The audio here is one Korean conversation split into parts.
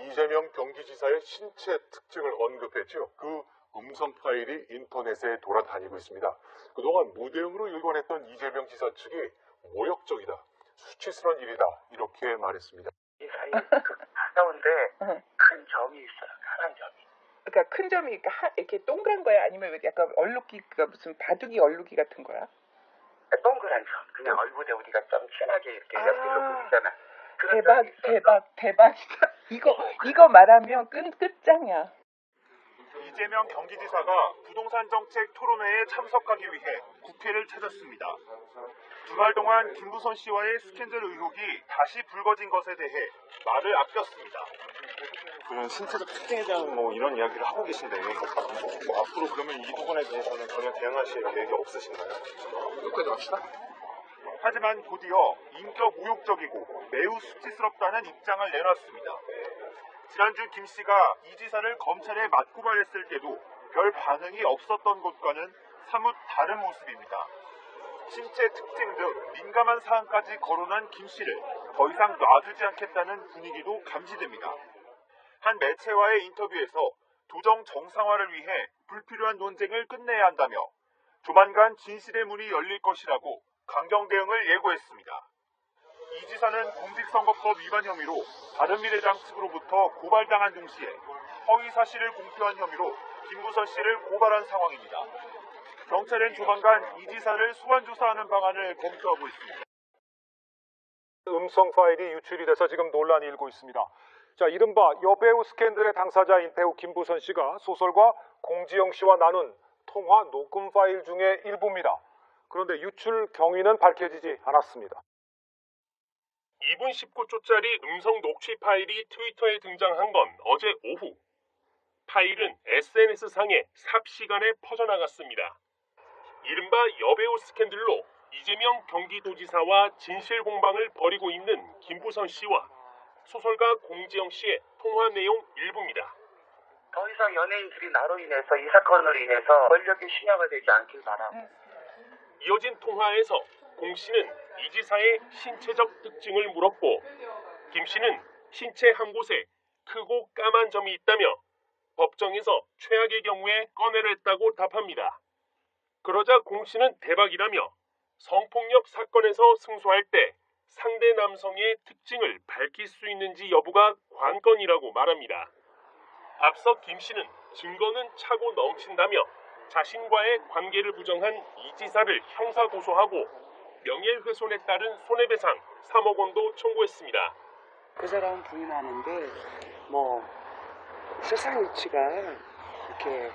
이재명 경기지사의 신체 특징을 언급했죠. 그 음성 파일이 인터넷에 돌아다니고 있습니다. 그동안 무대응으로 일관했던 이재명 지사 측이 모욕적이다, 수치스러운 일이다 이렇게 말했습니다. 이 사이 그 가까운데 응. 큰 점이 있어요. 파란 점이. 그러니까 큰 점이 이렇게, 하- 이렇게 동그란 거야? 아니면 왜 약간 얼룩기, 그러니까 무슨 바둑이 얼룩이 같은 거야? 동그란 점. 그냥 얼굴에 우리가 좀 진하게 이렇게 아. 옆으로 그리잖아. 그런 대박, 대박, 대박이다. 이거, 이거 말하면 끝, 끝장이야. 이재명 경기지사가 부동산 정책 토론회에 참석하기 위해 국회를 찾았습니다. 주말 동안 김부선 씨와의 스캔들 의혹이 다시 불거진 것에 대해 말을 아꼈습니다. 그런 신체적 특징에 대한 뭐 이런 이야기를 하고 계신데 뭐 앞으로 그러면 이 부분에 대해서는 전혀 대응하실 계획이 없으신가요? 여기까지 합시다. 하지만 곧이어 인격 모욕적이고 매우 수치스럽다는 입장을 내놨습니다. 지난주 김 씨가 이 지사를 검찰에 맞고발했을 때도 별 반응이 없었던 것과는 사뭇 다른 모습입니다. 신체 특징 등 민감한 사안까지 거론한 김 씨를 더 이상 놔두지 않겠다는 분위기도 감지됩니다. 한 매체와의 인터뷰에서 도정 정상화를 위해 불필요한 논쟁을 끝내야 한다며 조만간 진실의 문이 열릴 것이라고 강경 대응을 예고했습니다. 이 지사는 공직선거법 위반 혐의로 바른미래당 측으로부터 고발당한 동시에 허위 사실을 공표한 혐의로 김부선 씨를 고발한 상황입니다. 경찰은 조만간 이 지사를 소환 조사하는 방안을 검토하고 있습니다. 음성 파일이 유출이 돼서 지금 논란이 일고 있습니다. 자, 이른바 여배우 스캔들의 당사자인 배우 김부선 씨가 소설가 공지영 씨와 나눈 통화 녹음 파일 중에 일부입니다. 그런데 유출 경위는 밝혀지지 않았습니다. 2분 19초짜리 음성 녹취 파일이 트위터에 등장한 건 어제 오후. 파일은 SNS상에 삽시간에 퍼져나갔습니다. 이른바 여배우 스캔들로 이재명 경기도지사와 진실 공방을 벌이고 있는 김부선 씨와 소설가 공지영 씨의 통화 내용 일부입니다. 더 이상 연예인들이 나로 인해서 이 사건으로 인해서 권력의 신여가 되지 않길 바라고. 이어진 통화에서 공 씨는 이 지사의 신체적 특징을 물었고 김 씨는 신체 한 곳에 크고 까만 점이 있다며 법정에서 최악의 경우에 꺼내랬다고 답합니다. 그러자 공 씨는 대박이라며 성폭력 사건에서 승소할 때 상대 남성의 특징을 밝힐 수 있는지 여부가 관건이라고 말합니다. 앞서 김 씨는 증거는 차고 넘친다며 자신과의 관계를 부정한 이 지사를 형사 고소하고 명예훼손에 따른 손해배상 3억 원도 청구했습니다. 그 사람 부인하는데 뭐 세상 이치가 이렇게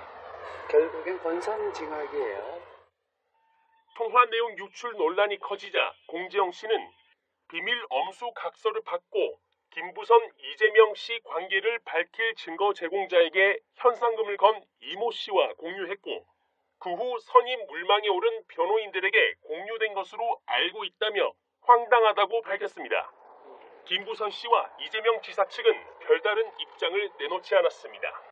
결국엔 권선징악이에요. 통화 내용 유출 논란이 커지자 공지영 씨는 비밀 엄수 각서를 받고 김부선 이재명 씨 관계를 밝힐 증거 제공자에게 현상금을 건 이모 씨와 공유했고 그 후 선임 물망에 오른 변호인들에게 공유된 것으로 알고 있다며 황당하다고 밝혔습니다. 김부선 씨와 이재명 지사 측은 별다른 입장을 내놓지 않았습니다.